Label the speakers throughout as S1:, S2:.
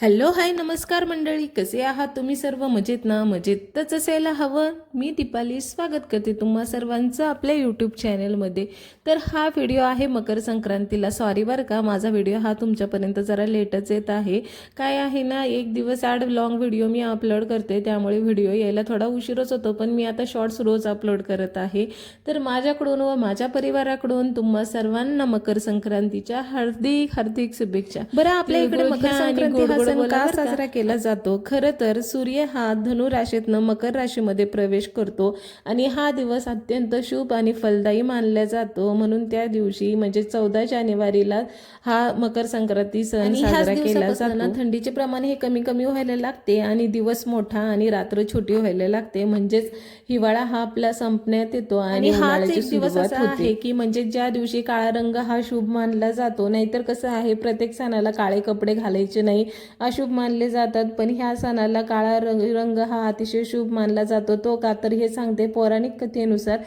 S1: Hello hi नमस्कार मंडळी. कसे आहात तुम्ही सर्व? मजेत ना? मजेतच असायला हवं. मी दीपाली. स्वागत करते तुम्हा सर्वांचं आपल्या यूट्यूब चॅनलमध्ये तर हा व्हिडिओ आहे मकर संक्रांतीला. सॉरी बरं का माझा व्हिडिओ हा तुमच्यापर्यंत जरा लेटच येत आहे. काय आहे ना एक दिवस आड लॉंग व्हिडिओ मी अपलोड करते. त्यामुळे व्हिडिओ यायला थोडा उशीरच होतो पण मी आता शॉर्ट्स रोज अपलोड करत आहे. तर माझ्याकडून व माझ्या परिवाराकडून तुम्हा सर्वांना मकर संक्रांतीच्या हार्दिक हार्दिक शुभेच्छा. बरं आपल्या इकडे मकर संक्रांती सण का साजरा केला जातो? खरं तर सूर्य हा धनु राशीतनं मकर राशीमध्ये प्रवेश करतो आणि हा दिवस अत्यंत शुभ आणि फलदायी मानला जातो. म्हणून त्या दिवशी म्हणजे चौदा जानेवारीला हा मकर संक्रांती सण साजरा केला जातो. थंडीचे प्रमाण हे कमी कमी व्हायला लागते आणि दिवस मोठा आणि रात्र छोटी व्हायला लागते. म्हणजेच हिवाळा हा आपला संपण्यात येतो आणि हाच एक दिवस असा आहे की म्हणजे ज्या दिवशी काळा रंग हा शुभ मानला जातो नाहीतर कसं आहे प्रत्येक सणाला काळे कपडे घालायचे नाही अशुभ मानले जातात. पण ह्या सणाला काळा रंग रंग हा अतिशय शुभ मानला जातो. तो का तर हे सांगते पौराणिक कथेनुसार.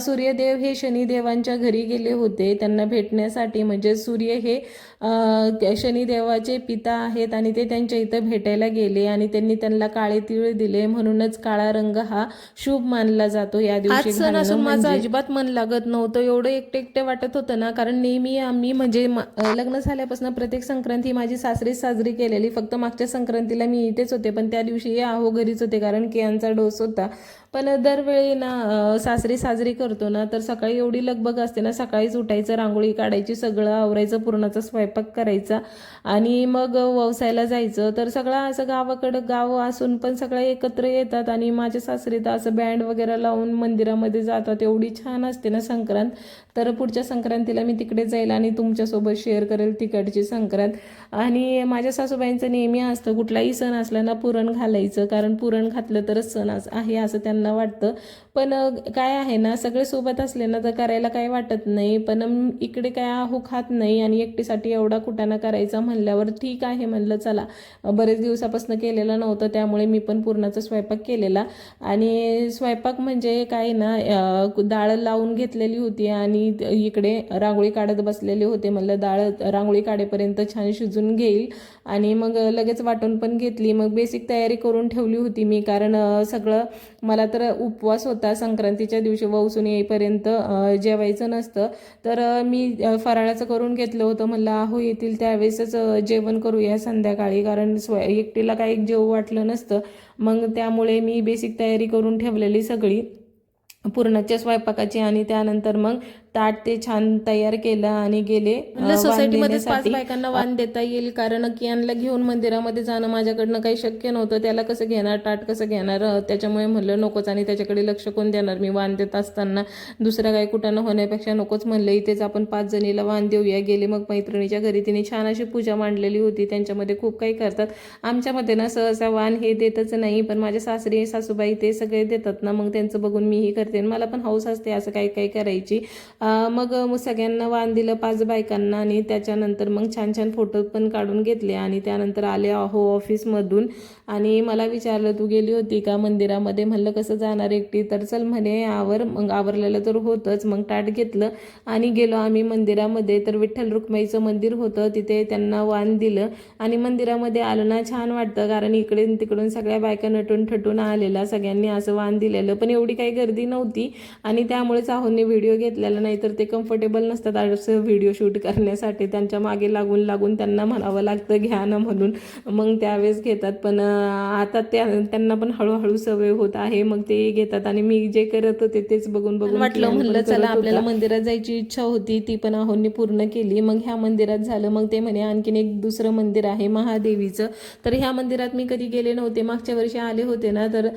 S1: सूर्यदेव हे शनिदेवांच्या घरी गेले होते. त्यांना भेटण्यासाठी म्हणजे सूर्य हे शनिदेवाचे पिता आहेत आणि ते त्यांच्या इथं भेटायला गेले आणि त्यांनी त्यांना काळे तिळ दिले. म्हणूनच काळा रंग हा शुभ मानला जातो या दिवशी सण असून माझं अजिबात मन लागत नव्हतं. एवढं एकटे एकटे वाटत होतं ना. कारण नेहमी आम्ही म्हणजे लग्न झाल्यापासून प्रत्येक संक्रांती माझी सासरी साजरी केलेली. फक्त मागच्या संक्रांतीला मी इथेच होते पण त्या दिवशी अहो घरीच होते कारण केयांचा डोस होता. पण दरवेळी ना सासरी साजरी करतो ना तर सकाळी एवढी लगबग असते ना सकाळीच उठायचं रांगोळी काढायची सगळं आवरायचं पूर्णाचा स्वयंपाक करायचा आणि मग व्यवसायाला जायचं. तर सगळं असं गावाकडं गाव असून पण सगळे एकत्र येतात आणि माझ्या सासरी तर असं बँड वगैरे लावून मंदिरामध्ये जातात. एवढी छान असते ना संक्रांत. तर पुढच्या संक्रांतीला मी तिकडे जाईल आणि तुमच्यासोबत शेअर करेल तिकडची संक्रांत. आणि माझ्या सासूबाईंचं नेहमी असतं कुठलाही सण असला ना पुरण घालायचं कारण पुरण घातलं तरच सण आहे असं त्यांना वाटतं. पण काय आहे ना सगळे सोबत असले ना तर करायला काही वाटत नाही. पण इकडे काय आहो खात नाही आणि एकटीसाठी एवढा कुटाणा करायचा म्हणल्यावर ठीक आहे म्हणलं चला. बरेच दिवसापासून केलेलं नव्हतं त्यामुळे मी पण पूर्णाचा स्वयंपाक केलेला. आणि स्वयंपाक म्हणजे काय ना डाळ लावून घेतलेली होती आणि इकडे रांगोळी काढत बसलेले होते म्हणलं डाळ रांगोळी काढेपर्यंत छान शिजून घेईल. आणि मग लगेच वाटून पण घेतली. मग बेसिक तयारी करून ठेवली होती मी कारण सगळं मला तर उपवास होता संक्रांतीच्या दिवशी वसून येईपर्यंत जेवायचं नसतं. तर मी फराळाचं करून घेतलं होतं. म्हणलं आहो येतील त्यावेळेसच जेवण करूया संध्याकाळी कारण स्व एकटीला काही जेव वाटलं नसतं. मग त्यामुळे मी बेसिक तयारी करून ठेवलेली सगळी. पूर्णाच्या स्वयंपाकाची आणि त्यानंतर मग ताट ते छान तयार केलं आणि गेले सोसायटीमध्ये पाच बायकांना वाण देता येईल कारण कियांना घेऊन मंदिरामध्ये जाणं माझ्याकडनं काही शक्य नव्हतं. त्याला कसं घेणार ताट कसं घेणार? त्याच्यामुळे म्हणलं नकोच आणि त्याच्याकडे लक्ष कोण देणार? मी वाण देत असताना दुसरं काही कुठं होण्यापेक्षा नकोच म्हणलं. इथेच आपण पाच जणीला वाण देऊया. गेले मग मैत्रिणीच्या घरी. तिने छान अशी पूजा मांडलेली होती. त्यांच्यामध्ये खूप काही करतात. आमच्यामध्ये ना सहसा वाण हे देतच नाही पण माझ्या सासरी सासूबाई ते सगळे देतात ना. मग त्यांचं बघून मीही करते. मला पण हौस असते असं काही काही करायची. मग मग सगळ्यांना वाण दिलं पाच बायकांना आणि त्याच्यानंतर मग छान छान फोटो पण काढून घेतले आणि त्यानंतर आले अहो ऑफिसमधून. आणि मला विचारलं तू गेली होती का मंदिरामध्ये? म्हणलं कसं जाणार एकटी? तर चल म्हणे आवर. मग आवरलेलं तर होतंच. मग ताट घेतलं आणि गेलो आम्ही मंदिरामध्ये. तर विठ्ठल रुक्माईचं मंदिर होतं. तिथे त्यांना वाण दिलं आणि मंदिरामध्ये आलं ना छान वाटतं. कारण इकडे तिकडून सगळ्या बायका नटून ठटून आलेल्या सगळ्यांनी असं वाण दिलेलं. पण एवढी काही गर्दी नव्हती आणि त्यामुळेच आहोंनी व्हिडिओ घेतलेला नाही. तर ते कम्फर्टेबल नसतात. असं व्हिडिओ शूट करण्यासाठी त्यांच्या मागे लागून लागून त्यांना म्हणावं लागतं घ्या ना म्हणून. मग त्यावेळेस घेतात. पण आता त्या त्यांना पण हळूहळू सवय होत आहे. मग ते घेतात. आणि मी जे करत होते तेच बघून बघून वाटलं म्हणलं चला आपल्याला मंदिरात जायची इच्छा होती. ती पण आहोंनी पूर्ण केली. मग ह्या मंदिरात झालं. मग ते म्हणे आणखीन एक दुसरं मंदिर आहे महादेवीचं. तर ह्या मंदिरात मी कधी गेले नव्हते. मागच्या वर्षी आले होते ना तर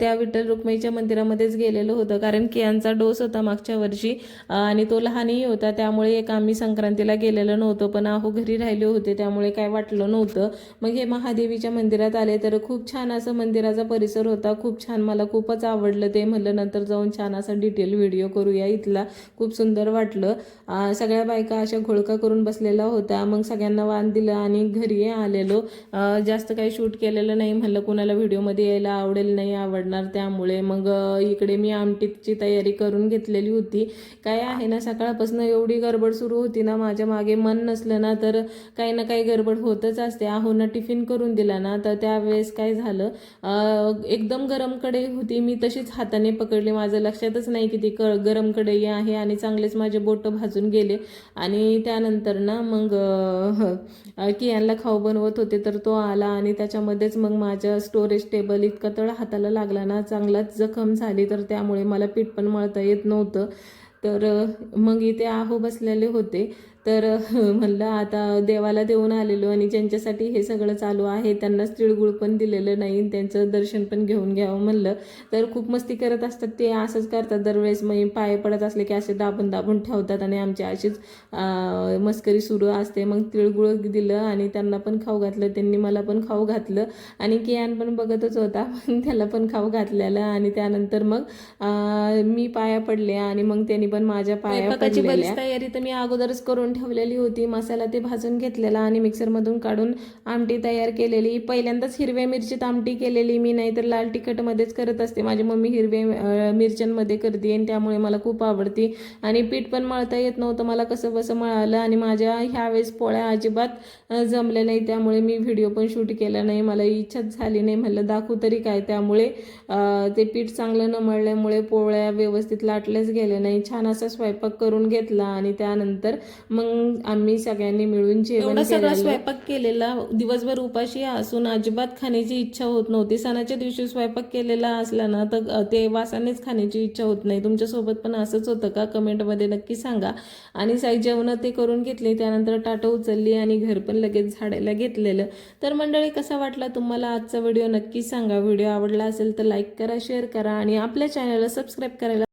S1: त्या विठ्ठल रुक्माईच्या मंदिरामध्येच गेलेलो होतं. कारण केयांचा डोस होता मागच्या वर्षी. आणि तो लहानही होता त्यामुळे एक आम्ही संक्रांतीला गेलेलो नव्हतो पण अहो घरी राहिले होते त्यामुळे काय वाटलं नव्हतं. मग हे महादेवीच्या मंदिरात आले तर खूप छान असं मंदिराचा परिसर होता खूप छान मला खूपच आवडलं ते म्हणलं नंतर जाऊन छान असा डिटेल व्हिडिओ करूया इथला खूप सुंदर वाटलं. सगळ्या बायका अशा घोळका करून बसलेल्या होत्या मग सगळ्यांना वाण दिलं आणि घरी आलेलो. जास्त काही शूट केलेलं नाही म्हणलं कुणाला व्हिडिओमध्ये यायला आवडेल नाही आवडणार त्यामुळे मग इकडे मी आमटीची तयारी करून घेतलेली होती. काय काय आहे ना सकाळपासून एवढी गडबड सुरू होती ना माझ्या मागे मन नसलं ना तर काही ना काही गडबड होतच असते. आहोंना टिफिन करून दिला ना तर त्यावेळेस काय झालं एकदम गरम कढई होती. मी तशीच हाताने पकडली. माझं लक्षातच नाही की ती क गरम कढई आहे आणि चांगलेच माझे बोटं भाजून गेले. आणि त्यानंतर ना मग कियांला खाऊ बनवत होते तर तो आला आणि त्याच्यामध्येच मग माझ्या स्टोरेज टेबल इतका तळ हाताला लागला ना चांगलाच जखम झाली. तर त्यामुळे मला पीठ पण मळता येत नव्हतं. तर मग इथे आहो बसलेले होते. तर म्हणलं आता देवाला देऊन आलेलो आणि ज्यांच्यासाठी हे सगळं चालू आहे त्यांनाच तिळगुळ पण दिलेलं नाही त्यांचं दर्शन पण घेऊन घ्यावं म्हणलं. तर खूप मस्ती करत असतात ते असंच करतात. दरवेळेस मग पाय पडत असले की असे दाबून दाबून ठेवतात आणि आमची अशीच मस्करी सुरू असते. मग तिळगुळ दिलं आणि त्यांना पण खाऊ घातलं त्यांनी मला पण खाऊ घातलं. आणि कियान पण बघतच होता मग त्याला पण खाऊ घातलेलं आणि त्यानंतर मग मी पाया पडले आणि मग त्यांनी पण माझ्या पाया तयारी तर मी अगोदरच करून ठेवलेली होती. मसाला ते भाजून घेतलेला आणि मिक्सरमधून काढून आमटी तयार केलेली. पहिल्यांदाच हिरव्या मिरचीत आमटी केलेली. मी नाही तर लाल तिखटमध्येच करत असते. माझी मम्मी हिरव्या मिरच्यांमध्ये करते आणि त्यामुळे मला खूप आवडते. आणि पीठ पण मळता येत नव्हतं. मला कसं बसं मळालं आणि माझ्या ह्यावेळेस पोळ्या अजिबात जमल्या नाही त्यामुळे मी व्हिडिओ पण शूट केला नाही. मला इच्छाच झाली नाही. म्हणलं दाखवू तरी काय? त्यामुळे ते पीठ चांगलं न मळल्यामुळे पोळ्या व्यवस्थित लाटल्याच गेल्या नाही. छान असा स्वयंपाक करून घेतला आणि त्यानंतर मग आम्ही सगळ्यांनी मिळून जेवण
S2: एवढा सगळा
S1: केलेलं.
S2: स्वयंपाक केलेला दिवसभर उपाशी असून अजिबात खाण्याची इच्छा होत नव्हती. सणाच्या दिवशी स्वयंपाक केलेला असला ना तर ते वासानेच खाण्याची इच्छा होत नाही. तुमच्यासोबत पण असंच होतं का? कमेंटमध्ये नक्की सांगा. आणि साई जेवणं ते करून घेतले त्यानंतर टाटं उचलली आणि घर पण लगेच झाडायला घेतलेलं. तर मंडळी कसा वाटला तुम्हाला आजचा व्हिडिओ? नक्की सांगा. व्हिडिओ आवडला असेल तर लाईक करा शेअर करा आणि आपल्या चॅनलला सबस्क्राईब करायला